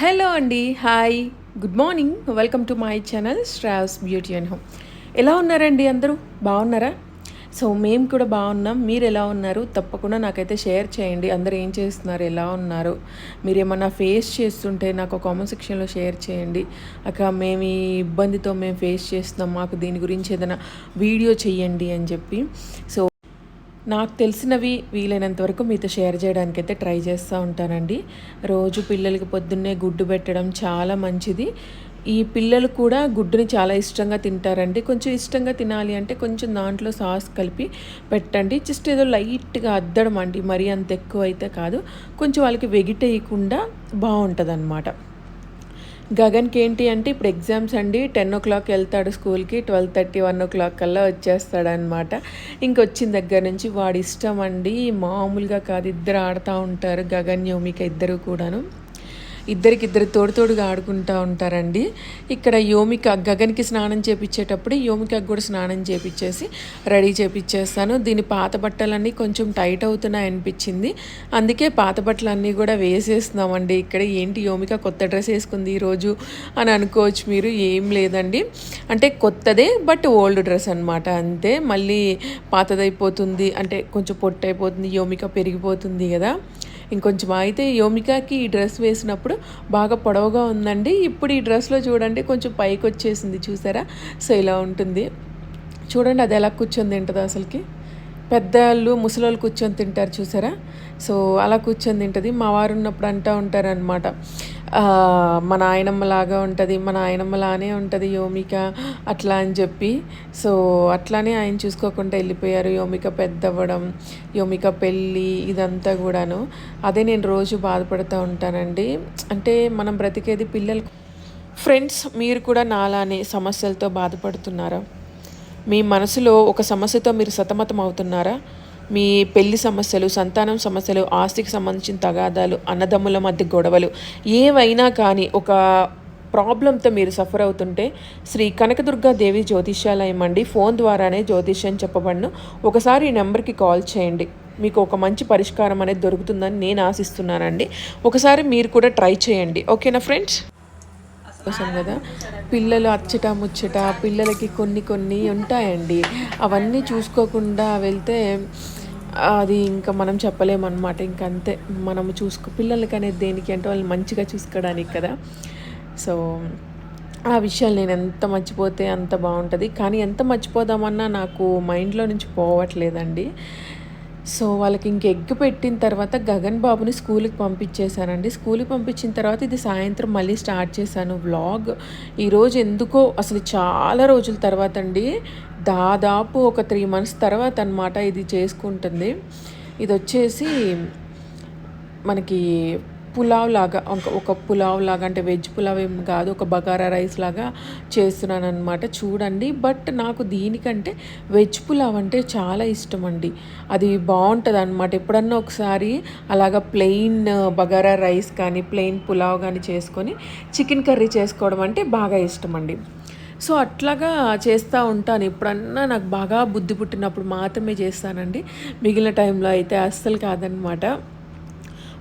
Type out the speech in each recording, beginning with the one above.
Hello అండి hi. Good morning. Welcome to my channel straws beauty and home. ఎలా ఉన్నారండి అందరూ? బాగున్నారా? సో మేము కూడా బాగున్నాం. మీరు ఎలా ఉన్నారు? తప్పకుండా నాకైతే షేర్ చేయండి. అందరు ఏం చేస్తున్నారు? ఎలా ఉన్నారు? మీరు ఏమన్నా ఫేస్ చేస్తుంటే నాకు కామెంట్ సెక్షన్లో షేర్ చేయండి. అక్క మేము ఈ ఇబ్బందితో మేము ఫేస్ చేస్తున్నాం. మాకు దీని గురించి ఏదైనా వీడియో చెయ్యండి అని చెప్పి. సో నాకు తెలిసినవి వీలైనంత వరకు మీతో షేర్ చేయడానికి అయితే ట్రై చేస్తూ ఉంటానండి. రోజు పిల్లలకి పొద్దున్నే గుడ్డు పెట్టడం చాలా మంచిది. ఈ పిల్లలు కూడా గుడ్డుని చాలా ఇష్టంగా తింటారండి. కొంచెం ఇష్టంగా తినాలి అంటే కొంచెం దాంట్లో సాస్ కలిపి పెట్టండి. జస్ట్ ఏదో లైట్గా అద్దడం అండి. మరీ అంత ఎక్కువ అయితే కాదు. కొంచెం వాళ్ళకి వెగిటేయకుండా బాగుంటుంది అనమాట గగన్కి ఏంటి అంటే ఇప్పుడు ఎగ్జామ్స్ అండి టెన్ ఓ క్లాక్ వెళ్తాడు స్కూల్కి twelve thirty one o'clock కల్లా వచ్చేస్తాడనమాట. ఇంకొచ్చిన దగ్గర నుంచి వాడి ఇష్టం అండి మామూలుగా కాదు ఇద్దరు ఆడుతూ ఉంటారు గగన్ యోమిక ఇద్దరు కూడాను. ఇద్దరికిద్దరు తోడు తోడుగా ఆడుకుంటూ ఉంటారండి. ఇక్కడ యోమిక గగన్కి స్నానం చేపించేటప్పుడు యోమికకు కూడా స్నానం చేపించేసి రెడీ చేపించేస్తాను దీని పాత బట్టలన్నీ కొంచెం టైట్ అవుతున్నాయి అనిపించింది. అందుకే పాత బట్టలన్నీ కూడా వేసేస్తున్నామండి. ఇక్కడ ఏంటి యోమిక కొత్త డ్రెస్ వేసుకుంది ఈరోజు అని అనుకోవచ్చు మీరు ఏం లేదండి. అంటే కొత్తదే బట్ ఓల్డ్ డ్రెస్ అనమాట అంతే మళ్ళీ పాతదైపోతుంది. అంటే కొంచెం పొట్టైపోతుంది యోమిక పెరిగిపోతుంది కదా. ఇంకొంచెం అయితే యోమికాకి ఈ డ్రెస్ వేసినప్పుడు బాగా పొడవుగా ఉందండి. ఇప్పుడు ఈ డ్రెస్లో చూడండి కొంచెం పైకి వచ్చేసింది చూసారా? సో ఇలా ఉంటుంది. చూడండి అది ఎలా కూర్చొని తింటుంది అసలుకి. పెద్దవాళ్ళు ముసలోళ్ళు కూర్చొని తింటారు చూసారా? సో అలా కూర్చొని తింటుంది. మా వారు ఉన్నప్పుడు అంటూ ఉంటారనమాట మా నాయనమ్మ లాగా ఉంటుంది మా నాయనమ్మలానే ఉంటుంది యోమిక అట్లా అని చెప్పి. సో అట్లానే ఆయన చూసుకోకుండా వెళ్ళిపోయారు. యోమిక పెద్దవ్వడం యోమిక పెళ్ళి ఇదంతా కూడాను. అదే నేను రోజు బాధపడుతూ ఉంటానండి. అంటే మనం బ్రతికేది పిల్లలు. ఫ్రెండ్స్ మీరు కూడా నాలానే సమస్యలతో బాధపడుతున్నారా? మీ మనసులో ఒక సమస్యతో మీరు సతమతం అవుతున్నారా మీ పెళ్ళి సమస్యలు సంతానం సమస్యలు ఆస్తికి సంబంధించిన తగాదాలు అన్నదమ్ముల మధ్య గొడవలు ఏవైనా కానీ ఒక ప్రాబ్లంతో మీరు సఫర్ అవుతుంటే శ్రీ కనకదుర్గా దేవి జ్యోతిష్యాలయం అండి. ఫోన్ ద్వారానే జ్యోతిష్యం చెప్పబడిన. ఒకసారి ఈ నెంబర్కి కాల్ చేయండి. మీకు ఒక మంచి పరిష్కారం అనేది దొరుకుతుందని నేను ఆశిస్తున్నానండి. ఒకసారి మీరు కూడా ట్రై చేయండి. ఓకేనా ఫ్రెండ్స్? కోసం కదా. పిల్లలు అచ్చట ముచ్చట పిల్లలకి కొన్ని కొన్ని ఉంటాయండి. అవన్నీ చూసుకోకుండా వెళ్తే అది ఇంకా మనం చెప్పలేమన్నమాట. ఇంకంతే. మనం చూసుకో పిల్లలకి అనేది దేనికి అంటే వాళ్ళని మంచిగా చూసుకోవడానికి కదా. సో ఆ విషయాలు నేను ఎంత మర్చిపోతే అంత బాగుంటుంది. కానీ ఎంత మర్చిపోదామన్నా నాకు మైండ్లో నుంచి పోవట్లేదండి. సో వాళ్ళకి ఇంక ఎగ్ పెట్టిన తర్వాత గగన్ బాబుని స్కూల్కి పంపించేశానండి స్కూల్కి పంపించిన తర్వాత ఇది సాయంత్రం మళ్ళీ స్టార్ట్ చేశాను వ్లాగ్. ఈరోజు ఎందుకో అసలు చాలా రోజుల తర్వాత అండి. దాదాపు ఒక త్రీ మంత్స్ తర్వాత అనమాట ఇది చేసుకుంటుంది. ఇది వచ్చేసి మనకి పులావ్ లాగా ఒక ఒక పులావ్ లాగా అంటే వెజ్ పులావ్ ఏం కాదు ఒక బగారా రైస్ లాగా చేస్తున్నాను అనమాట చూడండి. బట్ నాకు దీనికంటే వెజ్ పులావ్ అంటే చాలా ఇష్టం అండి అది బాగుంటుంది అనమాట ఎప్పుడన్నా ఒకసారి అలాగా ప్లెయిన్ బగారా రైస్ కానీ ప్లెయిన్ పులావ్ కానీ చేసుకొని చికెన్ కర్రీ చేసుకోవడం అంటే బాగా ఇష్టం అండి సో అట్లాగా చేస్తూ ఉంటాను. ఎప్పుడన్నా నాకు బాగా బుద్ధి పుట్టినప్పుడు మాత్రమే చేస్తానండి. మిగిలిన టైంలో అయితే అస్సలు కాదనమాట.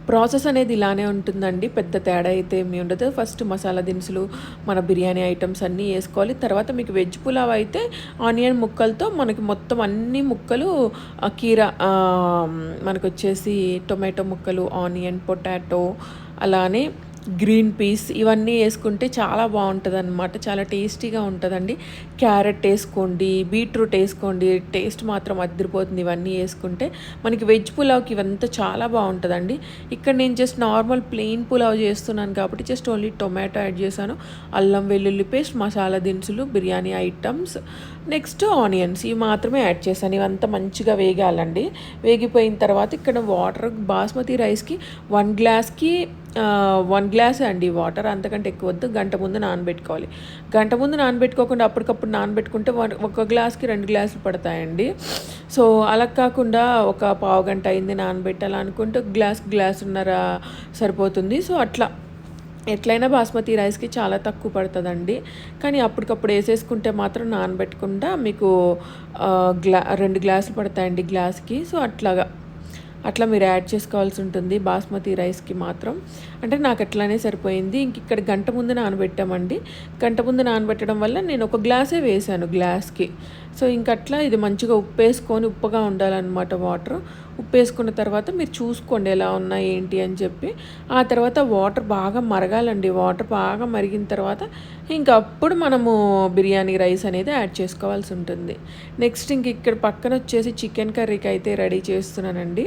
ప్రాసెస్ అనేది ఇలానే ఉంటుందండి. పెద్ద తేడా అయితే ఏమి ఉండదు. ఫస్ట్ మసాలా దినుసులు మన బిర్యానీ ఐటమ్స్ అన్నీ వేసుకోవాలి. తర్వాత మీకు వెజ్ పులావ్ అయితే ఆనియన్ ముక్కలతో మనకి మొత్తం అన్ని ముక్కలు కీర మనకు వచ్చేసి టొమాటో ముక్కలు ఆనియన్ పొటాటో అలానే గ్రీన్ పీస్ ఇవన్నీ వేసుకుంటే చాలా బాగుంటుంది అనమాట చాలా టేస్టీగా ఉంటుందండి. క్యారెట్ వేసుకోండి బీట్రూట్ వేసుకోండి టేస్ట్ మాత్రం అదిరిపోతుంది ఇవన్నీ వేసుకుంటే. మనకి వెజ్ పులావ్కి ఇవంతా చాలా బాగుంటుందండి. ఇక్కడ నేను జస్ట్ నార్మల్ ప్లెయిన్ పులావ్ చేస్తున్నాను కాబట్టి జస్ట్ ఓన్లీ టొమాటో యాడ్ చేశాను. అల్లం వెల్లుల్లి పేస్ట్ మసాలా దినుసులు బిర్యానీ ఐటమ్స్ నెక్స్ట్ ఆనియన్స్ ఇవి మాత్రమే యాడ్ చేశాను. ఇవంతా మంచిగా వేగాలండి. వేగిపోయిన తర్వాత ఇక్కడ వాటర్ బాస్మతి రైస్కి వన్ గ్లాస్కి వన్ గ్లాస్ అండి వాటర్. అంతకంటే ఎక్కువ వద్దు. గంట ముందు నానబెట్టుకోవాలి. గంట ముందు నానబెట్టుకోకుండా అప్పటికప్పుడు నానబెట్టుకుంటే ఒక గ్లాస్కి రెండు గ్లాసులు పడతాయండి. సో అలా కాకుండా ఒక పావు గంట అయింది నానబెట్టాలనుకుంటే గ్లాస్ గ్లాస్ ఉన్నర సరిపోతుంది. సో అట్లా. ఎట్లయినా బాస్మతి రైస్కి చాలా తక్కువ పడుతుందండి. కానీ అప్పటికప్పుడు వేసేసుకుంటే మాత్రం నానబెట్టకుండా మీకు గ్లా రెండు గ్లాసులు పడతాయండి గ్లాస్కి. సో అట్లాగా అట్లా మీరు యాడ్ చేసుకోవాల్సి ఉంటుంది బాస్మతి రైస్కి మాత్రం. అంటే నాకు అట్లానే సరిపోయింది. ఇంక ఇక్కడ గంట ముందు నానబెట్టామండి. గంట ముందు నానబెట్టడం వల్ల నేను ఒక గ్లాసే వేసాను గ్లాస్కి. సో ఇంక అట్లా ఇది మంచిగా ఉప్పు వేసుకొని ఉప్పుగా ఉండాలన్నమాట వాటర్. ఉప్పు వేసుకున్న తర్వాత మీరు చూసుకోండి ఎలా ఉన్నాయి ఏంటి అని చెప్పి. ఆ తర్వాత వాటర్ బాగా మరగాలండి. వాటర్ బాగా మరిగిన తర్వాత ఇంకా అప్పుడు మనము బిర్యానీ రైస్ అనేది యాడ్ చేసుకోవాల్సి ఉంటుంది. నెక్స్ట్ ఇంక ఇక్కడ పక్కన వచ్చేసి చికెన్ కర్రీకి అయితే రెడీ చేస్తున్నానండి.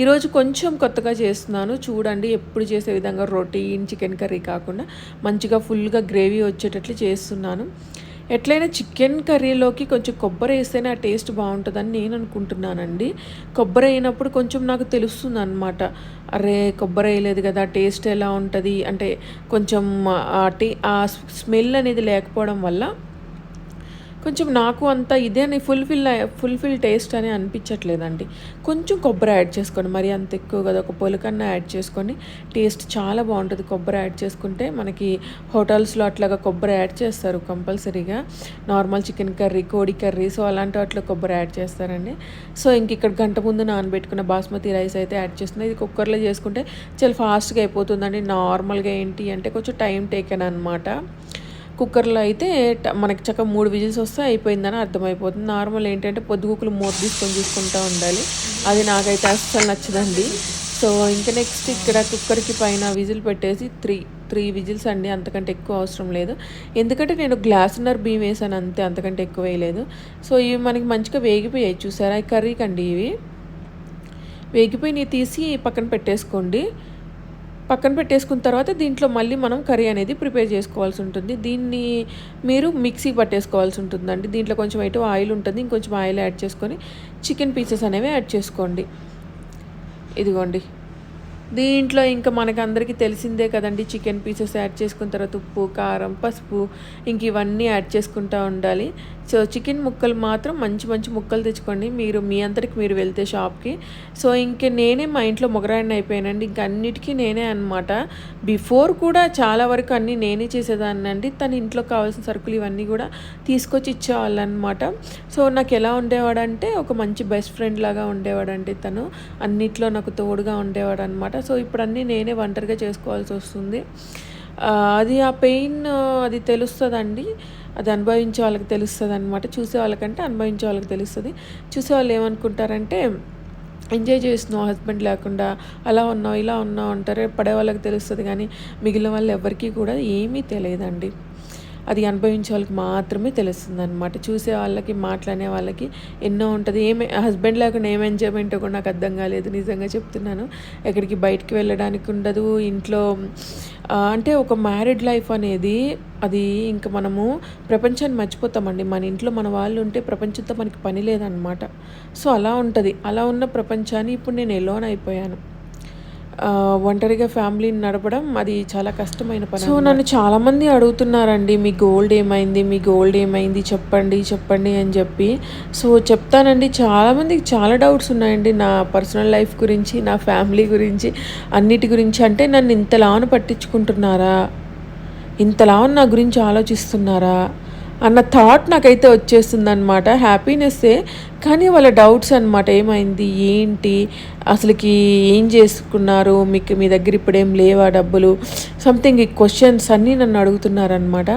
ఈరోజు కొంచెం కొత్తగా చేస్తున్నాను. చూడండి ఎప్పుడు చేసే విధంగా రొటీన్ చికెన్ కర్రీ కాకుండా మంచిగా ఫుల్గా గ్రేవీ వచ్చేటట్లు చేస్తున్నాను. ఎట్లయినా చికెన్ కర్రీలోకి కొంచెం కొబ్బరి వేస్తేనే ఆ టేస్ట్ బాగుంటుందని నేను అనుకుంటున్నానండి. కొబ్బరి అయినప్పుడు కొంచెం నాకు తెలుస్తుంది అనమాట అరే కొబ్బరి వేయలేదు కదా టేస్ట్ ఎలా ఉంటుంది? అంటే కొంచెం ఆ టే ఆ స్మెల్ అనేది లేకపోవడం వల్ల కొంచెం నాకు అంత ఇదే అని ఫుల్ఫిల్ ఫుల్ఫిల్ టేస్ట్ అని అనిపించట్లేదండి. కొంచెం కొబ్బరి యాడ్ చేసుకోండి మరి అంత ఎక్కువ కదా ఒక పొలకన్నా యాడ్ చేసుకొని టేస్ట్ చాలా బాగుంటుంది. కొబ్బరి యాడ్ చేసుకుంటే మనకి హోటల్స్లో అట్లాగా కొబ్బరి యాడ్ చేస్తారు కంపల్సరీగా. నార్మల్ చికెన్ కర్రీ కోడి కర్రీ సో అలాంటి వాటిలో కొబ్బరి యాడ్ చేస్తారండి. సో ఇంక ఇక్కడ గంట ముందు నానబెట్టుకున్న బాస్మతి రైస్ అయితే యాడ్ చేస్తుంది ఇది కుక్కర్లో చేసుకుంటే చాలా ఫాస్ట్గా అయిపోతుందండి. నార్మల్గా ఏంటి అంటే కొంచెం టైం టేకెన్ అనమాట కుక్కర్లో అయితే మనకి చక్కగా మూడు విజిల్స్ వస్తే అయిపోయిందని అర్థమైపోతుంది. నార్మల్ ఏంటంటే పొద్దుగుకులు మూత తీసుకొని చూసుకుంటూ ఉండాలి. అది నాకైతే అస్సలు నచ్చదండి. సో ఇంకా నెక్స్ట్ ఇక్కడ కుక్కర్కి పైన విజిల్ పెట్టేసి త్రీ త్రీ విజిల్స్ అండి. అంతకంటే ఎక్కువ అవసరం లేదు. ఎందుకంటే నేను గ్లాసున్నర బియ్యం వేసాను అంతే అంతకంటే ఎక్కువ వేయలేదు. సో ఇవి మనకి మంచిగా వేగిపోయాయి. చూసారా? ఈ కర్రీకి అండి ఇవి. వేగిపోయి తీసి పక్కన పెట్టేసుకోండి. పక్కన పెట్టేసుకున్న తర్వాత దీంట్లో మళ్ళీ మనం కర్రీ అనేది ప్రిపేర్ చేసుకోవాల్సి ఉంటుంది. దీన్ని మీరు మిక్సీ పట్టేసుకోవాల్సి ఉంటుందండి. దీంట్లో కొంచెం అయితే ఆయిల్ ఉంటుంది. ఇంకొంచెం ఆయిల్ యాడ్ చేసుకొని చికెన్ పీసెస్ అనేవి యాడ్ చేసుకోండి. ఇదిగోండి. దీంట్లో ఇంకా మనకు అందరికీ తెలిసిందే కదండి. చికెన్ పీసెస్ యాడ్ చేసుకున్న తర్వాత ఉప్పు కారం పసుపు ఇంక ఇవన్నీ యాడ్ చేసుకుంటూ ఉండాలి. సో చికెన్ ముక్కలు మాత్రం మంచి మంచి ముక్కలు తెచ్చుకోండి. మీరు మీ అంతటికి మీరు వెళ్తే షాప్కి. సో ఇంక నేనే మా ఇంట్లో మొగరాయిని అయిపోయానండి. ఇంక అన్నిటికీ నేనే అనమాట బిఫోర్ కూడా చాలా వరకు అన్నీ నేనే చేసేదాన్ని అండి. తన ఇంట్లో కావాల్సిన సరుకులు ఇవన్నీ కూడా తీసుకొచ్చి ఇచ్చేవాళ్ళనమాట సో నాకు ఎలా ఉండేవాడంటే ఒక మంచి బెస్ట్ ఫ్రెండ్ లాగా ఉండేవాడండి తను. అన్నిట్లో నాకు తోడుగా ఉండేవాడు అనమాట సో ఇప్పుడు అన్నీ నేనే ఒంటరిగా చేసుకోవాల్సి వస్తుంది. అది ఆ పెయిన్ అది తెలుస్తుందండి. అది అనుభవించే వాళ్ళకి తెలుస్తుంది అనమాట చూసే వాళ్ళకంటే అనుభవించే వాళ్ళకి తెలుస్తుంది. చూసే వాళ్ళు ఏమనుకుంటారంటే ఎంజాయ్ చేస్తున్నావు హస్బెండ్ లేకుండా అలా ఉన్నావు ఇలా ఉన్నావు అంటారే పడే వాళ్ళకి తెలుస్తుంది. కానీ మిగిలిన వాళ్ళు ఎవరికీ కూడా ఏమీ తెలియదండి. అది అనుభవించే వాళ్ళకి మాత్రమే తెలుస్తుంది అనమాట చూసే వాళ్ళకి మాట్లాడే వాళ్ళకి ఎన్నో ఉంటుంది. ఏమే హస్బెండ్ లేకుండా ఏం ఎంజాయ్మెంట్ కూడా నాకు అర్థం కాలేదు. నిజంగా చెప్తున్నాను. ఎక్కడికి బయటికి వెళ్ళడానికి ఉండదు. ఇంట్లో అంటే ఒక మ్యారీడ్ లైఫ్ అనేది అది ఇంకా మనము ప్రపంచాన్ని మర్చిపోతామండి. మన ఇంట్లో మన వాళ్ళు ఉంటే ప్రపంచంతో మనకి పని లేదనమాట సో అలా ఉంటుంది. అలా ఉన్న ప్రపంచాన్ని ఇప్పుడు నేను ఎలోన్ అయిపోయాను. ఒంటరిగా ఫ్యామిలీని నడపడం అది చాలా కష్టమైన పని సో నన్ను చాలామంది అడుగుతున్నారండి మీ గోల్డ్ ఏమైంది? మీ గోల్డ్ ఏమైంది? చెప్పండి చెప్పండి అని చెప్పి. సో చెప్తానండి చాలామందికి చాలా డౌట్స్ ఉన్నాయండి నా పర్సనల్ లైఫ్ గురించి నా ఫ్యామిలీ గురించి అన్నిటి గురించి. అంటే నన్ను ఇంతలాను పట్టించుకుంటున్నారా? ఇంతలా నా గురించి ఆలోచిస్తున్నారా? అన్న థాట్ నాకైతే వచ్చేస్తుంది అనమాట హ్యాపీనెస్సే కానీ వాళ్ళ డౌట్స్ అనమాట ఏమైంది ఏంటి అసలుకి ఏం చేసుకున్నారు మీకు మీ దగ్గర ఇప్పుడేం లేవా డబ్బులు సంథింగ్ ఈ క్వశ్చన్స్ అన్నీ నన్ను అడుగుతున్నారనమాట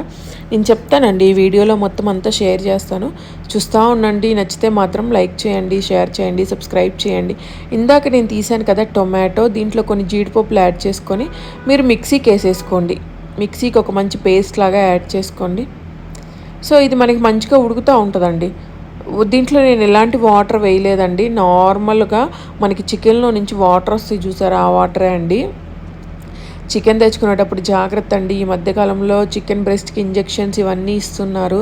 నేను చెప్తానండి ఈ వీడియోలో మొత్తం అంతా షేర్ చేస్తాను. చూస్తూ ఉండండి నచ్చితే మాత్రం లైక్ చేయండి షేర్ చేయండి సబ్స్క్రైబ్ చేయండి. ఇందాక నేను తీసాను కదా టొమాటో దీంట్లో కొన్ని జీడిపప్పులు యాడ్ చేసుకొని మీరు మిక్సీకి వేసేసుకోండి మిక్సీకి ఒక మంచి పేస్ట్ లాగా యాడ్ చేసుకోండి. సో ఇది మనకి మంచిగా ఉడుకుతూ ఉంటుందండి. దీంట్లో నేను ఎలాంటి వాటర్ వేయలేదండి. నార్మల్గా మనకి చికెన్లో నుంచి వాటర్ వస్తాయి చూసారా? ఆ వాటరే అండి. చికెన్ తెచ్చుకునేటప్పుడు జాగ్రత్త అండి. ఈ మధ్యకాలంలో చికెన్ బ్రెస్ట్కి ఇంజెక్షన్స్ ఇవన్నీ ఇస్తున్నారు.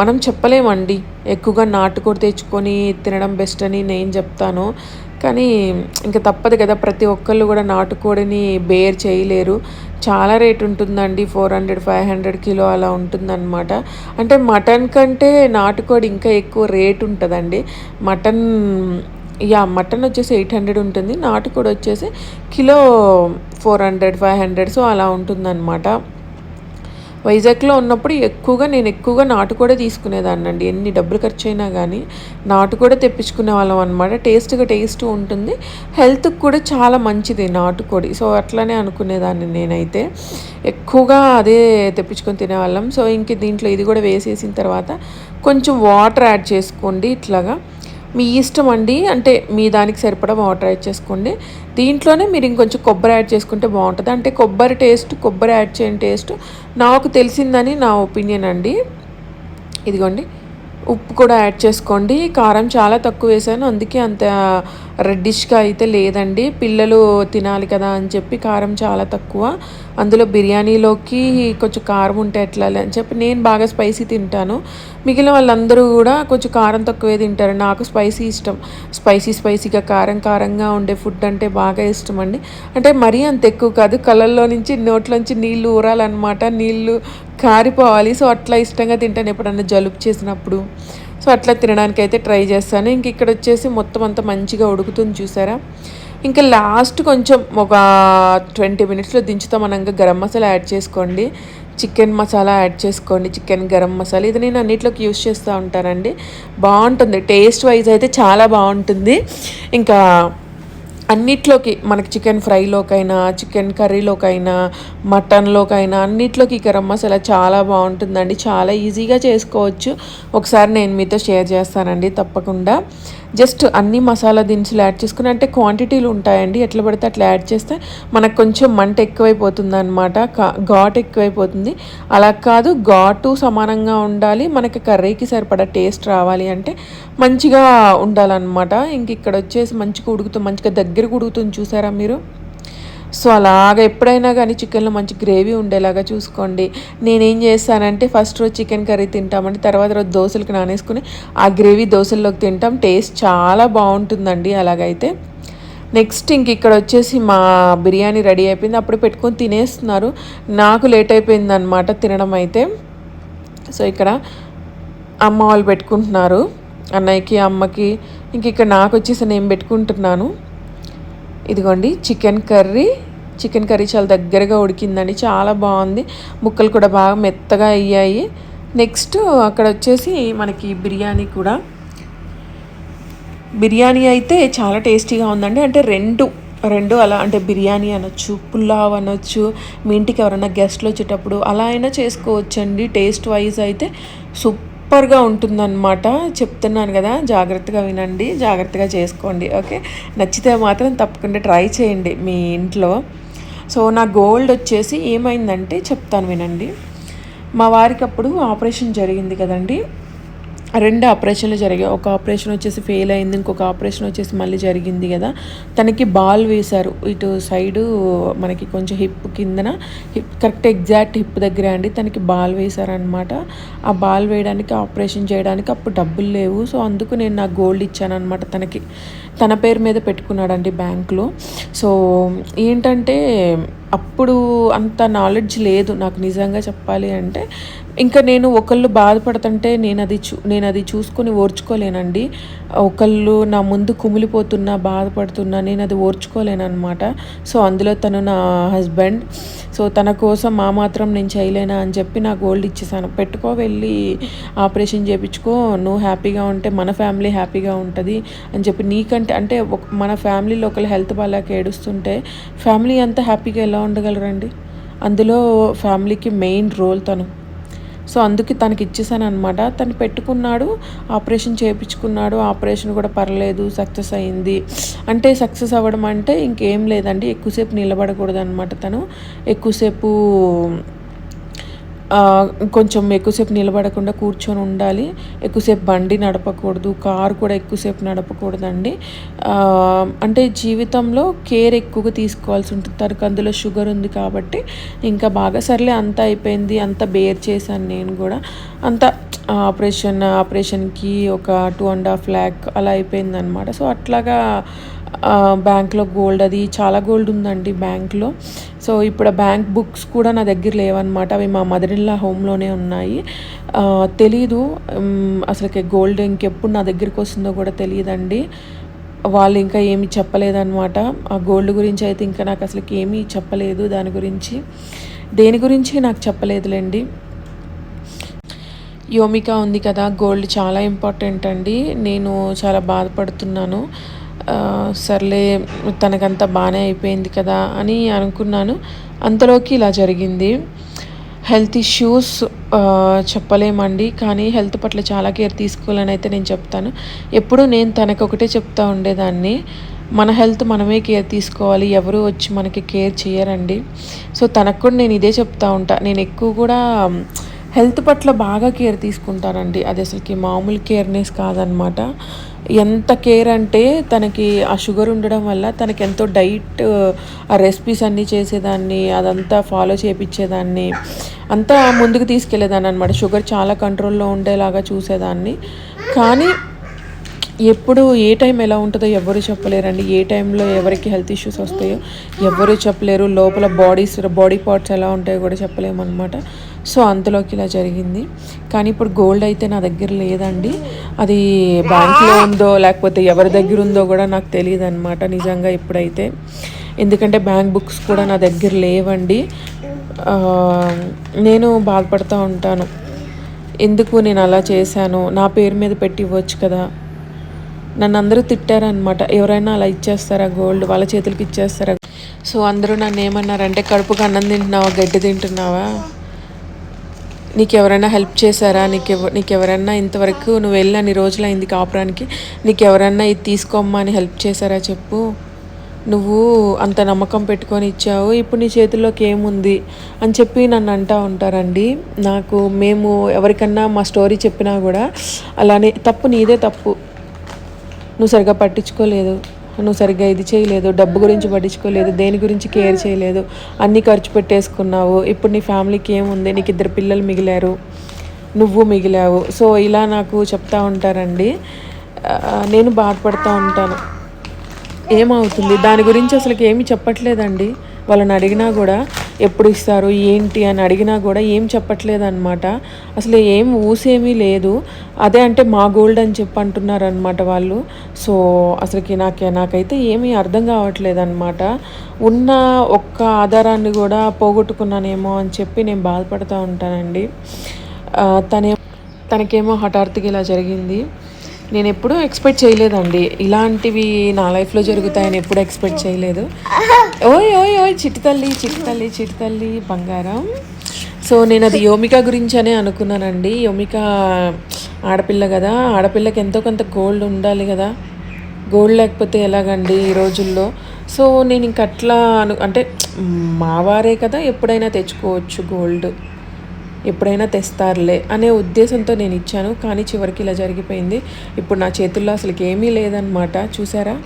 మనం చెప్పలేమండి. ఎక్కువగా నాటుకోడి తెచ్చుకొని తినడం బెస్ట్ అని నేను చెప్తాను. కానీ ఇంకా తప్పదు కదా ప్రతి ఒక్కళ్ళు కూడా నాటుకోడిని బేర్ చేయలేరు. చాలా రేట్ ఉంటుందండి four hundred five hundred kilo అలా ఉంటుందన్నమాట. అంటే మటన్ కంటే నాటుకోడి ఇంకా ఎక్కువ రేట్ ఉంటుందండి. మటన్ యా మటన్ వచ్చేసి ఎయిట్ హండ్రెడ్ ఉంటుంది నాటుకోడి వచ్చేసి kilo four hundred five hundred so అలా ఉంటుందన్నమాట. వైజాగ్లో ఉన్నప్పుడు ఎక్కువగా నేను ఎక్కువగా నాటుకోడే తీసుకునేదాన్ని అండి ఎన్ని డబ్బులు ఖర్చు అయినా కానీ కూడా తెప్పించుకునే వాళ్ళం అనమాట టేస్ట్గా టేస్ట్ ఉంటుంది. హెల్త్కి కూడా చాలా మంచిది నాటుకోడి సో అట్లనే అనుకునేదాన్ని నేనైతే. ఎక్కువగా అదే తెప్పించుకొని తినేవాళ్ళం. సో ఇంక దీంట్లో ఇది కూడా వేసేసిన తర్వాత కొంచెం వాటర్ యాడ్ చేసుకోండి ఇట్లాగా. మీ ఇష్టం అండి అంటే మీ దానికి సరిపడా వాటర్ యాడ్ చేసుకోండి. దీంట్లోనే మీరు ఇంకొంచెం కొబ్బరి యాడ్ చేసుకుంటే బాగుంటుంది. అంటే కొబ్బరి టేస్ట్ కొబ్బరి యాడ్ చేయని టేస్ట్ నాకు తెలిసిందని నా ఒపీనియన్ అండి. ఇదిగోండి ఉప్పు కూడా యాడ్ చేసుకోండి. కారం చాలా తక్కువ వేసాను అందుకే అంత రెడ్డిష్గా అయితే లేదండి. పిల్లలు తినాలి కదా అని చెప్పి కారం చాలా తక్కువ. అందులో బిర్యానీలోకి కొంచెం కారం ఉంటే ఎట్లా అని చెప్పి నేను బాగా స్పైసీ తింటాను. మిగిలిన వాళ్ళందరూ కూడా కొంచెం కారం తక్కువే తింటారు. నాకు స్పైసీ ఇష్టం. స్పైసీ స్పైసీగా కారం కారంగా ఉండే ఫుడ్ అంటే బాగా ఇష్టం అండి అంటే మరీ అంత ఎక్కువ కాదు. కళ్ళల్లో నుంచి నోట్లోంచి నీళ్ళు ఊరాలన్నమాట. నీళ్ళు కారిపోవాలి. సో అట్లా ఇష్టంగా తింటాను ఎప్పుడన్నా జలుబు చేసినప్పుడు. సో అట్లా తినడానికి అయితే ట్రై చేస్తాను. ఇంక ఇక్కడ వచ్చేసి మొత్తం అంతా మంచిగా ఉడుకుతుంది చూసారా? ఇంకా లాస్ట్ కొంచెం ఒక ట్వంటీ మినిట్స్లో దించుతాం అనగా గరం మసాలా యాడ్ చేసుకోండి. చికెన్ మసాలా యాడ్ చేసుకోండి. చికెన్ గరం మసాలా ఇది నేను అన్నిట్లోకి యూస్ చేస్తూ ఉంటానండి. బాగుంటుంది. టేస్ట్ వైజ్ అయితే చాలా బాగుంటుంది. ఇంకా అన్నిట్లోకి మనకి చికెన్ ఫ్రైలోకైనా చికెన్ కర్రీలోకైనా మటన్లోకైనా అన్నిట్లోకి గరం మసాలా చాలా బాగుంటుందండి. చాలా ఈజీగా చేసుకోవచ్చు. ఒకసారి నేను మీతో షేర్ చేస్తానండి తప్పకుండా. జస్ట్ అన్ని మసాలా దినుసులు యాడ్ చేసుకుని అంటే క్వాంటిటీలు ఉంటాయండి. ఎట్లా పడితే అట్లా యాడ్ చేస్తే మనకు కొంచెం మంట ఎక్కువైపోతుంది అనమాట ఘాట్ ఎక్కువైపోతుంది. అలా కాదు ఘాటు సమానంగా ఉండాలి. మనకి కర్రీకి సరిపడా టేస్ట్ రావాలి అంటే మంచిగా ఉండాలన్నమాట. ఇంక ఇక్కడ వచ్చేసి మంచిగా ఉడుకుతుంది మంచిగా దగ్గర ఉడుకుతుంది చూసారా మీరు? సో అలాగ ఎప్పుడైనా కానీ చికెన్లో మంచి గ్రేవీ ఉండేలాగా చూసుకోండి. నేనేం చేస్తానంటే ఫస్ట్ రోజు చికెన్ కర్రీ తింటామండి తర్వాత రోజు దోశలకు నానేసుకుని ఆ గ్రేవీ దోశల్లోకి తింటాం. టేస్ట్ చాలా బాగుంటుందండి అలాగైతే. నెక్స్ట్ ఇంక ఇక్కడ వచ్చేసి మా బిర్యానీ రెడీ అయిపోయింది. అప్పుడు పెట్టుకొని తినేస్తున్నారు. నాకు లేట్ అయిపోయింది అనమాట తినడం అయితే. సో ఇక్కడ అమ్మ వాళ్ళు పెట్టుకుంటున్నారు. అన్నయ్యకి అమ్మకి ఇంక ఇక్కడ నాకు వచ్చేసి నేను పెట్టుకుంటున్నాను. ఇదిగోండి చికెన్ కర్రీ. చికెన్ కర్రీ చాలా దగ్గరగా ఉడికిందండి చాలా బాగుంది. ముక్కలు కూడా బాగా మెత్తగా అయ్యాయి. నెక్స్ట్ అక్కడ వచ్చేసి మనకి బిర్యానీ కూడా. బిర్యానీ అయితే చాలా టేస్టీగా ఉందండి. అంటే రెండు రెండు అలా అంటే బిర్యానీ అనొచ్చు పుల్లావ్ అనొచ్చు మీ ఇంటికి ఎవరైనా గెస్ట్లు వచ్చేటప్పుడు అలా అయినా చేసుకోవచ్చండి. టేస్ట్ వైజ్ అయితే సూపర్గా ఉంటుందన్నమాట. చెప్తున్నాను కదా జాగ్రత్తగా వినండి జాగ్రత్తగా చేసుకోండి ఓకే? నచ్చితే మాత్రం తప్పకుండా ట్రై చేయండి మీ ఇంట్లో. సో నా గోల్డ్ వచ్చేసి ఏమైందంటే చెప్తాను వినండి. మా వారికి అప్పుడు ఆపరేషన్ జరిగింది కదండి. రెండు ఆపరేషన్లు జరిగాయి. ఒక ఆపరేషన్ వచ్చేసి ఫెయిల్ అయింది ఇంకొక ఆపరేషన్ వచ్చేసి మళ్ళీ జరిగింది కదా. తనకి బాల్ వేశారు. ఇటు సైడు మనకి కొంచెం హిప్ కిందన హిప్ కరెక్ట్ ఎగ్జాక్ట్ హిప్ దగ్గర అండి. తనకి బాల్ వేశారనమాట ఆ బాల్ వేయడానికి ఆపరేషన్ చేయడానికి అప్పుడు డబ్బులు లేవు. సో అందుకు నేను నా గోల్డ్ ఇచ్చాను అనమాట తనకి. తన పేరు మీద పెట్టుకున్నాడండి బ్యాంకులో. సో ఏంటంటే అప్పుడు అంత నాలెడ్జ్ లేదు. నాకు నిజంగా చెప్పాలి అంటే ఇంకా నేను ఒకళ్ళు బాధపడుతుంటే నేను అది చూ నేను అది చూసుకొని ఓర్చుకోలేనండి. ఒకళ్ళు నా ముందు కుమిలిపోతున్నా బాధపడుతున్నా నేను అది ఓర్చుకోలేనమాట సో అందులో తను నా హస్బెండ్. సో తన కోసం మా మాత్రం నేను చేయలేనా అని చెప్పి నా గోల్డ్ ఇచ్చేసాను. పెట్టుకో వెళ్ళి ఆపరేషన్ చేయించుకో నువ్వు హ్యాపీగా ఉంటే మన ఫ్యామిలీ హ్యాపీగా ఉంటుంది అని చెప్పి నీకంటే అంటే మన ఫ్యామిలీలో ఒకళ్ళు హెల్త్ బాగాలేక ఏడుస్తుంటే ఫ్యామిలీ అంతా హ్యాపీగా ఎలా ఉండగలరండి? అందులో ఫ్యామిలీకి మెయిన్ రోల్ తను. సో అందుకే తనకి ఇచ్చేసాను అనమాట తను పెట్టుకున్నాడు ఆపరేషన్ చేయించుకున్నాడు ఆపరేషన్ కూడా పర్లేదు సక్సెస్ అయింది. అంటే సక్సెస్ అవ్వడం అంటే ఇంకేం లేదండి ఎక్కువసేపు నిలబడకూడదు అనమాట తను. ఎక్కువసేపు కొంచెం ఎక్కువసేపు నిలబడకుండా కూర్చొని ఉండాలి. ఎక్కువసేపు బండి నడపకూడదు కారు కూడా ఎక్కువసేపు నడపకూడదండి. అంటే జీవితంలో కేర్ ఎక్కువగా తీసుకోవాల్సి ఉంటుంది. తనకు అందులో షుగర్ ఉంది కాబట్టి ఇంకా బాగా సర్లే అంత అయిపోయింది అంత బేర్ చేశాను నేను కూడా. అంత ఆపరేషన్ ఆపరేషన్కి ఒక టూ అండ్ హాఫ్ ల్యాక్ అలా అయిపోయింది అనమాట సో అట్లాగా బ్యాంక్లో గోల్డ్ అది చాలా గోల్డ్ ఉందండి బ్యాంక్లో. సో ఇప్పుడు బ్యాంక్ బుక్స్ కూడా నా దగ్గర లేవన్నమాట. అవి మా మదర్ ఇన్లా హోమ్లోనే ఉన్నాయి. తెలీదు. అసలుకి గోల్డ్ ఇంకెప్పుడు నా దగ్గరికి వస్తుందో కూడా తెలియదండి వాళ్ళు ఇంకా ఏమీ చెప్పలేదన్నమాట. ఆ గోల్డ్ గురించి అయితే ఇంకా నాకు అసలుకి ఏమీ చెప్పలేదు దాని గురించి. దేని గురించి నాకు చెప్పలేదులేండి. యోమిక ఉంది కదా గోల్డ్ చాలా ఇంపార్టెంట్ అండి. నేను చాలా బాధపడుతున్నాను. సర్లే తనకంతా బాగానే అయిపోయింది కదా అని అనుకున్నాను. అంతలోకి ఇలా జరిగింది. హెల్త్ ఇష్యూస్ చెప్పలేమండి. కానీ హెల్త్ పట్ల చాలా కేర్ తీసుకోవాలని అయితే నేను చెప్తాను. ఎప్పుడు నేను తనకు ఒకటే చెప్తా ఉండేదాన్ని. మన హెల్త్ మనమే కేర్ తీసుకోవాలి. ఎవరు వచ్చి మనకి కేర్ చేయరండి. సో తనకు కూడా నేను ఇదే చెప్తా ఉంటా. నేను ఎక్కువ కూడా హెల్త్ పట్ల బాగా కేర్ తీసుకుంటానండి. అది అసలుకి మామూలు కేర్నెస్ కాదనమాట. ఎంత కేర్ అంటే తనకి ఆ షుగర్ ఉండడం వల్ల తనకి ఎంతో డైట్ ఆ రెసిపీస్ అన్నీ చేసేదాన్ని అదంతా ఫాలో చేపించేదాన్ని అంతా ముందుకు తీసుకెళ్ళేదాన్ని అనమాట షుగర్ చాలా కంట్రోల్లో ఉండేలాగా చూసేదాన్ని. కానీ ఎప్పుడు ఏ టైం ఎలా ఉంటుందో ఎవరు చెప్పలేరండి. ఏ టైంలో ఎవరికి హెల్త్ ఇష్యూస్ వస్తాయో ఎవరు చెప్పలేరు. లోపల బాడీస్ బాడీ పార్ట్స్ ఎలా ఉంటాయో కూడా చెప్పలేము అనమాట సో అంతలోకి ఇలా జరిగింది. కానీ ఇప్పుడు గోల్డ్ అయితే నా దగ్గర లేదండి. అది బ్యాంక్లో ఉందో లేకపోతే ఎవరి దగ్గర ఉందో కూడా నాకు తెలియదు అనమాట నిజంగా ఇప్పుడైతే. ఎందుకంటే బ్యాంక్ బుక్స్ కూడా నా దగ్గర లేవండి. నేను బాధపడుతూ ఉంటాను. ఎందుకు నేను అలా చేశాను? నా పేరు మీద పెట్టి ఇవ్వచ్చు కదా? నన్ను అందరూ తిట్టారనమాట ఎవరైనా అలా ఇచ్చేస్తారా గోల్డ్? వాళ్ళ చేతులకి ఇచ్చేస్తారా? సో అందరూ నన్ను ఏమన్నారంటే కడుపుకు అన్నం తింటున్నావా? గడ్డి తింటున్నావా? నీకు ఎవరైనా హెల్ప్ చేశారా? నీకు ఎవ నీకు ఎవరైనా ఇంతవరకు నువ్వు వెళ్ళి అన్ని రోజులు అయింది కాపురానికి నీకు ఎవరైనా ఇది తీసుకోమ్మా అని హెల్ప్ చేశారా చెప్పు. నువ్వు అంత నమ్మకం పెట్టుకొని ఇచ్చావు ఇప్పుడు నీ చేతుల్లోకి ఏముంది అని చెప్పి నన్ను అంటూ ఉంటారండి. నాకు మేము ఎవరికన్నా మా స్టోరీ చెప్పినా కూడా అలానే తప్పు నీదే తప్పు. నువ్వు సరిగ్గా పట్టించుకోలేదు. నువ్వు సరిగ్గా ఇది చేయలేదు డబ్బు గురించి పట్టించుకోలేదు దేని గురించి కేర్ చేయలేదు అన్నీ ఖర్చు పెట్టేసుకున్నావు ఇప్పుడు నీ ఫ్యామిలీకి ఏముంది నీకు ఇద్దరు పిల్లలు మిగిలారు నువ్వు మిగిలావు. సో ఇలా నాకు చెప్తా ఉంటారండి. నేను బాధపడుతూ ఉంటాను. ఏమవుతుంది? దాని గురించి అసలు ఏమి చెప్పట్లేదండి. వాళ్ళని అడిగినా కూడా ఎప్పుడు ఇస్తారు ఏంటి అని అడిగినా కూడా ఏం చెప్పట్లేదు అనమాట అసలు ఏం ఊసేమీ లేదు. అదే అంటే మా గోల్డ్ అని చెప్పి అంటున్నారు అనమాట వాళ్ళు. సో అసలుకి నాకే నాకైతే ఏమీ అర్థం కావట్లేదు అనమాట ఉన్న ఒక్క ఆధారాన్ని కూడా పోగొట్టుకున్నానేమో అని చెప్పి నేను బాధపడుతూ ఉంటానండి. తనే తనకేమో హఠాత్తుగా ఇలా జరిగింది. నేను ఎప్పుడూ ఎక్స్పెక్ట్ చేయలేదండి. ఇలాంటివి నా లైఫ్లో జరుగుతాయని ఎప్పుడు ఎక్స్పెక్ట్ చేయలేదు. ఓయ్ ఓయ్ ఓయ్ చిట్టి తల్లి చిట్టి తల్లి చిట్టి తల్లి బంగారం. సో నేను అది యోమిక గురించి అనే అనుకున్నానండి. యోమిక ఆడపిల్ల కదా. ఆడపిల్లకి ఎంతో కొంత గోల్డ్ ఉండాలి కదా. గోల్డ్ లేకపోతే ఎలాగండి ఈ రోజుల్లో? సో నేను ఇంకట్లా అను అంటే మావారే కదా ఎప్పుడైనా తెచ్చుకోవచ్చు గోల్డ్ ఎప్పుడైనా తెస్తారులే అనే ఉద్దేశంతో నేను ఇచ్చాను. కానీ చివరికి ఇలా జరిగిపోయింది. ఇప్పుడు నా చేతుల్లో అసలుకి ఏమీ లేదనమాట చూసారా?